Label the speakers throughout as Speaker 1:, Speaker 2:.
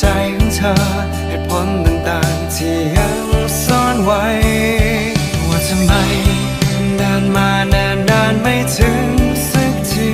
Speaker 1: ใจของเธอเหตุผลต่างๆที่ยังซ่อนไว้ ว่าทำไมเดินมานานนานๆไม่ถึงสักที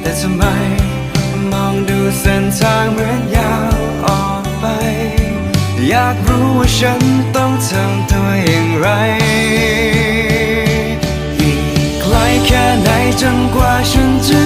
Speaker 1: แต่ทำไมมองดูเส้นทางเหมือนยาวออกไป อยากรู้ว่าฉันต้องทำตัวอย่างไรอีกไกลแค่ไหนจนกว่าฉันจะ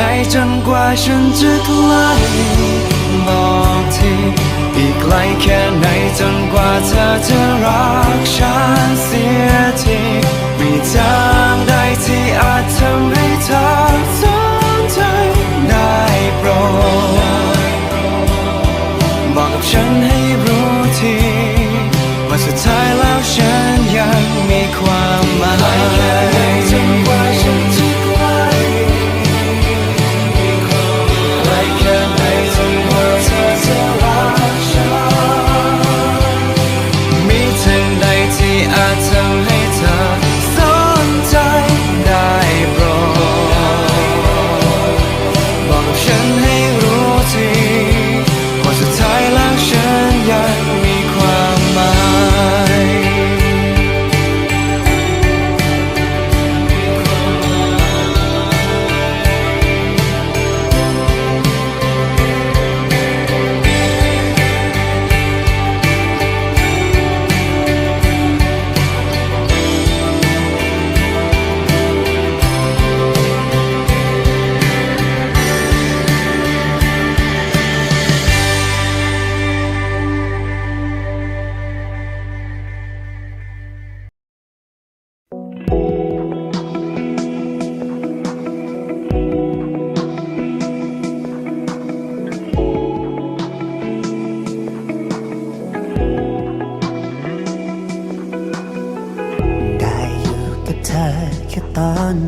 Speaker 1: แค่ไหนจนกว่าฉันจะใกล้บอกทีอีกไกลแค่ไหนจนกว่าเธอจะรักฉันเสียทีมีเธอ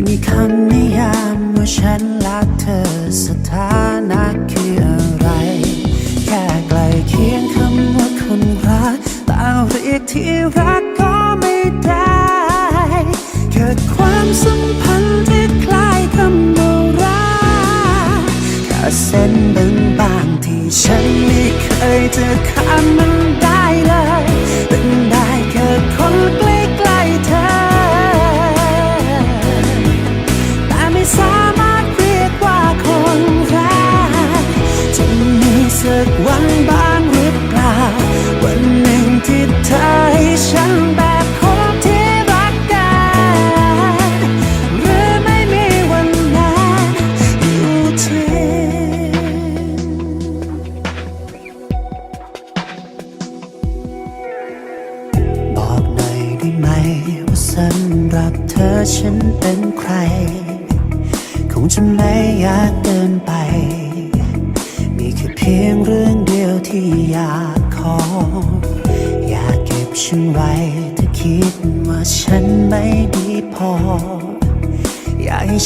Speaker 2: ไม่มีคำนิยามว่าฉันรักเธอสถานะคืออะไร แค่ไกลเคียงคำว่าคนรักตาเรียกที่รักก็ไม่ได้เกิดความสัมพันธ์ที่คล้ายคำโบราณแค่เส้นบางบางที่ฉันไม่เคยจะข้ามมันได้เลยเป็นได้แค่คนเกล one by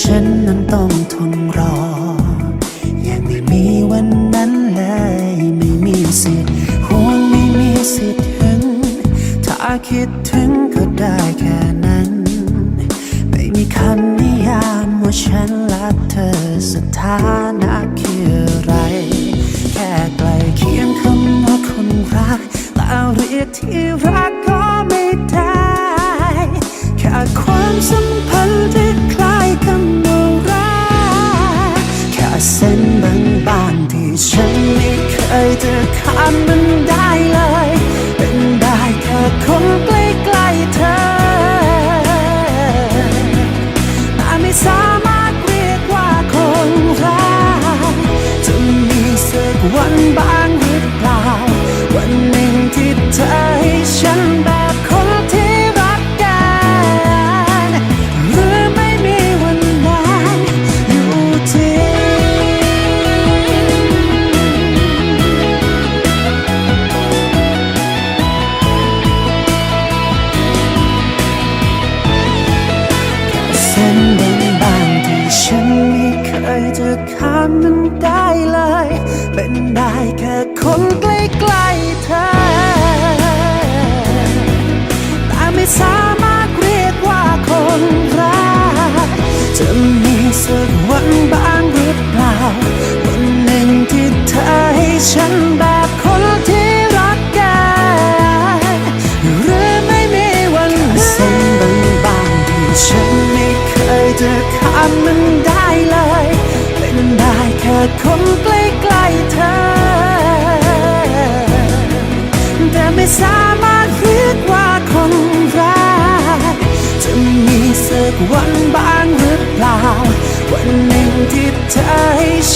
Speaker 2: ฉันนั้นต้องทนรอ ยังไม่มีวันนั้นเลย ไม่มีสิทธิ์ห่วงไม่มีสิทธิ์ถึง ถ้าคิดถึง
Speaker 3: I'm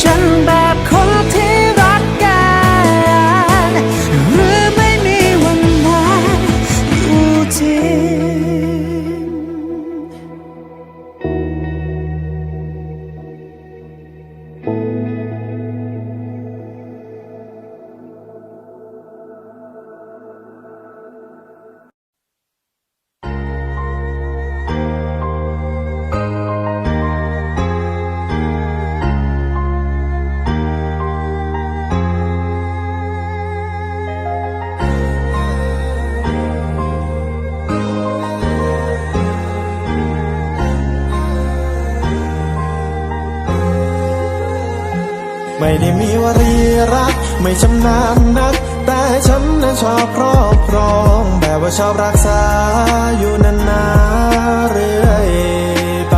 Speaker 3: 잘 ได้มีวรีรัก ไม่ชำนาญนัก แต่ฉันนั้นชอบครอบครองแบบว่าชอบรักษาอยู่นานๆเรื่อยไป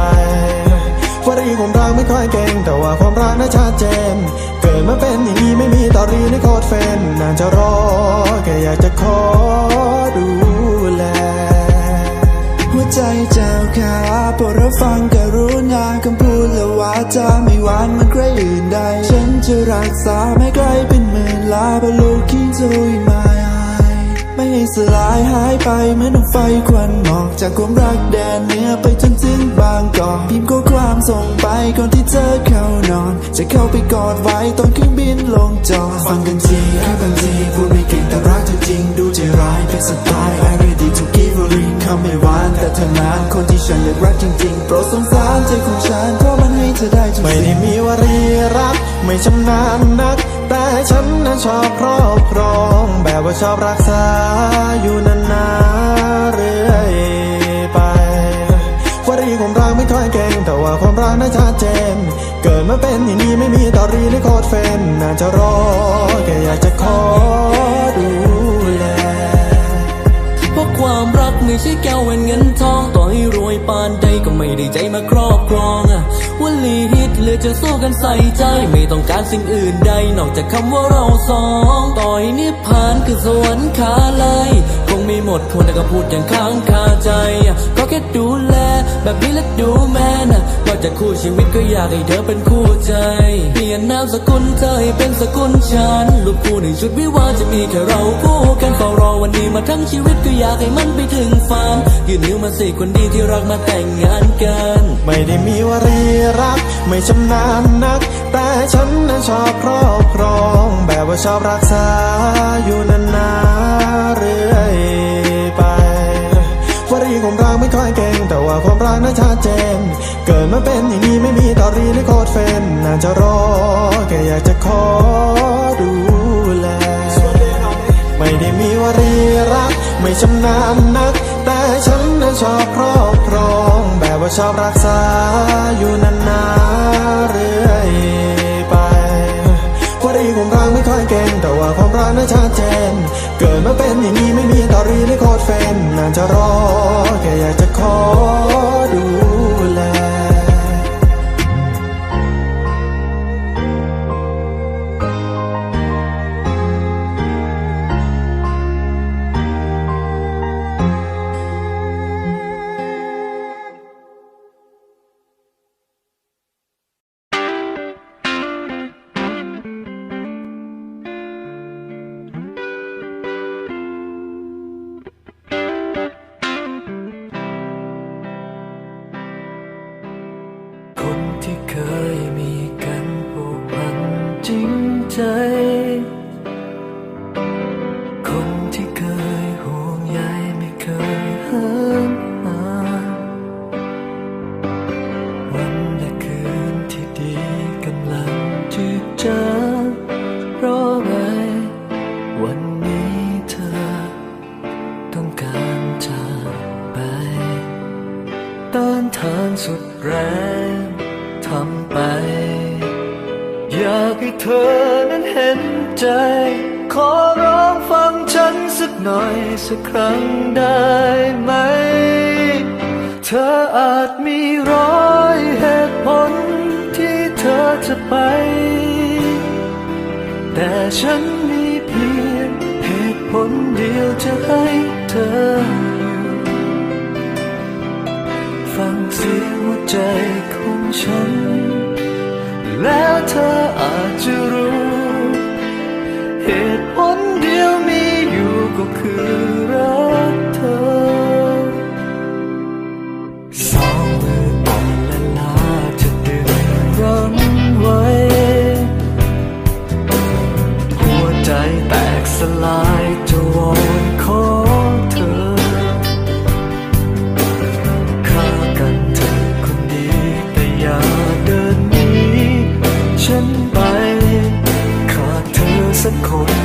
Speaker 3: วรีความรักไม่ค่อยเก่ง แต่ว่าความรักน่าชัดเจน เกิดมาเป็นอย่างนี้ไม่มีตอรีในโคตรเฟนนานจะรอแค่อยากจะขอ รักษาไม่ไกลเป็นหมื่นลาบ but looking to in ไม่ให้สลายหายไปเหมือนดวงไฟควันหมอกจากความรักแดนเหนือไปจนถึงบางกอกพิมพ์ข้อความส่งไปก่อนที่เธอเข้านอน จะเข้าไปกอดไว้ตอนเครื่องบินลงจอดฟังกันทีแค่บางทีพูดไม่เก่งแต่รักเธอจริงดูใจร้ายเป็นสไตล์ I ready to give a ring คำไม่หวานแต่เธอนานคนที่ฉันอยากรักจริงๆโปรดสงสารใจของฉันเพราะมันให้เธอได้จริงไม่ได้มีวารีรัก ไม่ชำนาญนัก แต่ฉันนั้นชอบครอบครอง แบบว่าชอบรักษาอยู่นานๆเรื่อยไปวารีของเราไม่ค่อยเก่ง แต่ว่าความรักน่าชัดเจน เกิดมาเป็นอย่างนี้ไม่มีตอรีหรือโคตรเฟนน่าจะรอ จะ
Speaker 4: สู้กันใส่ใจ ไม่ต้องการสิ่งอื่นใด นอกจากคำว่าเราสอง ต่อยนิพพานคือสวรรค์ขาเลย ไม่หมดคนแต่ก็พูดอย่างค้างคาใจก็แค่ดูแล แบบนี้และดูแม่นะว่าจะคู่ชีวิตก็อยากให้เธอเป็นคู่ใจ เปลี่ยนนามสกุลเธอให้เป็นสกุลฉันรูปคู่ในชุดวิวาจะมีแค่เราคู่กันเฝ้ารอวันนี้มาทั้งชีวิตก็อยากให้มันไปถึงฝันยืนนิ้วมาสิคนดีที่รักมาแต่งงานกัน
Speaker 3: ไม่ได้มีวารีรัก ไม่ชำนาญนัก แต่ฉันนั้นชอบครอบครอง แบบว่าชอบรักษาอยู่นานๆเรื่อย ความรีของเราไม่ค่อยเก่ง แต่ว่าความรักน่าชัดเจน เกิดมาเป็นอย่างนี้ไม่มีตอรีหรือโคตรเฟนน่าจะรอแค่อยากจะขอดูแล ไม่ได้มีวารีรัก ไม่ชำนาญนัก แต่ฉันนั้นชอบครอบครอง แบบว่าชอบรักษาอยู่นานๆเรื่อย ไปวารีของราไม่ค่อยเก่งแต่ว่าความรักนั้นชัดเจน เกิดมาเป็นอย่างนี้ไม่มีตอรีในโคตรเฟนนานจะรอแค่อยากจะขอดูแล
Speaker 4: ใจ ขอร้องฟังฉันสักหน่อยสักครั้งได้ไหม เธออาจมีร้อยเหตุผลที่เธอจะไป แต่ฉันมีเพียงเหตุผลเดียวจะให้เธออยู่ฟังเสียงหัวใจของฉัน แล้วเธออาจจะรู้ ก็คือรักเธอ สองมืออ่อนและลาจะดึงรั้งไว้ หัวใจแตกสลายจะวอนขอเธอฆ่ากันเธอคนดีแต่อย่าเดินหนีฉันไปขาดเธอสักคน